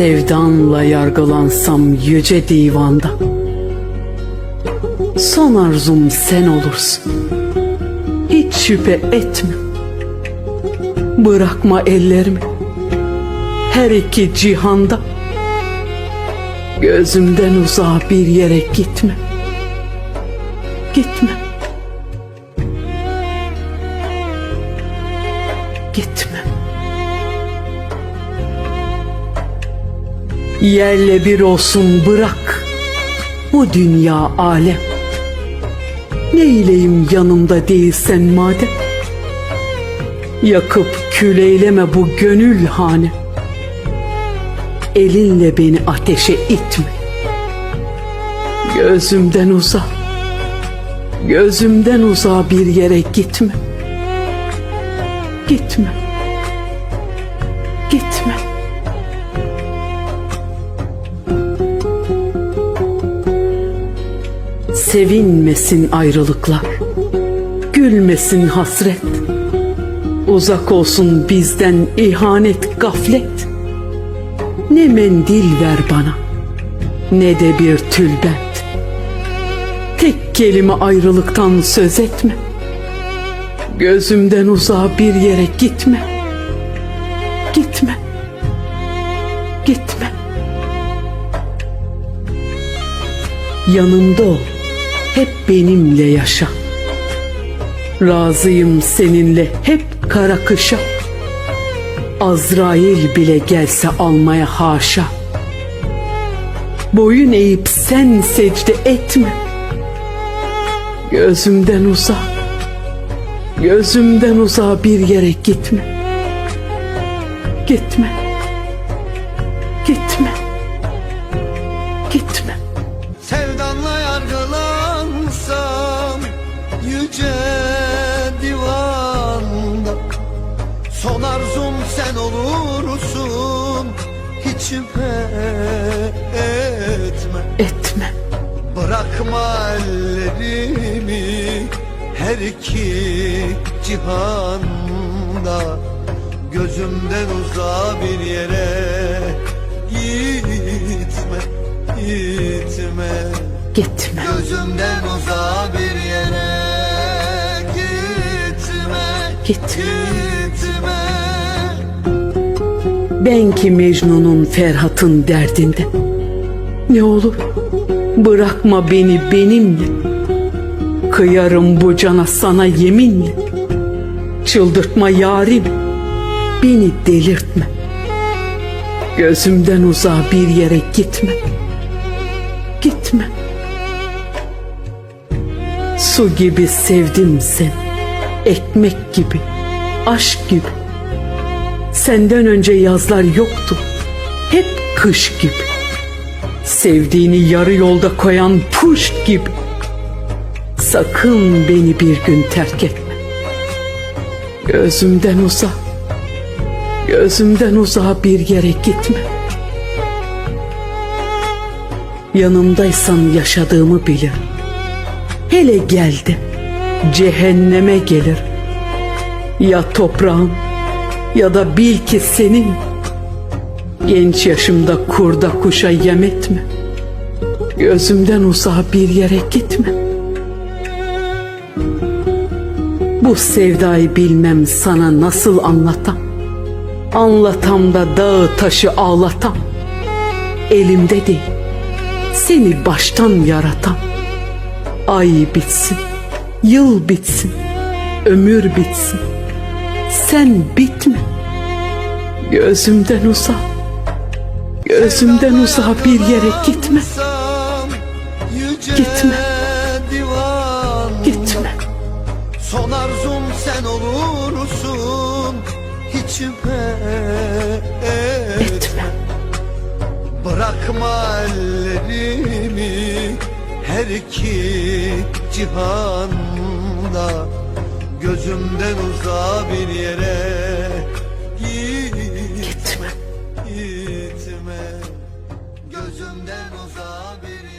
Sevdanla yargılansam yüce divanda. Son arzum sen olursun. Hiç şüphe etme. Bırakma ellerimi. Her iki cihanda. Gözümden uzağa bir yere gitme. Gitme. Gitme Yerle bir olsun bırak Bu dünya alem. Neyleyim yanımda değilsen madem? Yakıp küleyleme bu gönül hane. Elinle beni ateşe itme. Gözümden uza. Gözümden uza bir yere Gitme. Gitme Sevinmesin ayrılıklar. Gülmesin hasret. Uzak olsun bizden ihanet gaflet. Ne mendil ver bana Ne de bir tülbent. Tek kelime ayrılıktan söz etme. Gözümden uzağa bir yere gitme. Gitme. Gitme. Yanımda ol Hep benimle yaşa. Razıyım seninle hep kara kışa. Azrail bile gelse almaya haşa. Boyun eğip sen secde etme. Gözümden uza. Gözümden uzağa bir yere gitme. Gitme. Gitme. Gitme Yüce divanda Son arzum sen olursun Hiç etme. Etme. Bırakma ellerimi Her iki cihanda. Gözümden uzağa bir yere Gitme, gitme. Gitme. Gözümden uzağa bir Gitme. Ben ki Mecnun'un Ferhat'ın derdinde. Ne olur bırakma beni benimle. Kıyarım bu cana sana yeminle. Çıldırtma yarim Beni delirtme. Gözümden uzağa bir yere gitme. Gitme. Su gibi sevdim seni Ekmek gibi Aşk gibi Senden önce yazlar yoktu. Hep kış gibi. Sevdiğini yarı yolda koyan puşt gibi. Sakın beni bir gün terk etme. Gözümden uza. Gözümden uzağa bir yere gitme. Yanımdaysan yaşadığımı bilir. Hele geldi. Cehenneme gelir. Ya toprağın ya da bil ki senin genç yaşımda kurda kuşa yem etme. Gözümden uzağa bir yere gitme. Bu sevdayı bilmem sana nasıl anlatam. Anlatam da dağı taşı ağlatam. Elimde değil. Seni baştan yaratan. Ay bitsin, yıl bitsin, ömür bitsin. Sen bitme. Gözümden uza. Gözümden uza bir yere gitme. Gitme. Gitme. Son arzum sen olursun şüphe Etme. Bırakma ellerimi Her iki cihanda Gözümden uzağa bir yere Git, Gitme. gitme Gözümden uzağa bir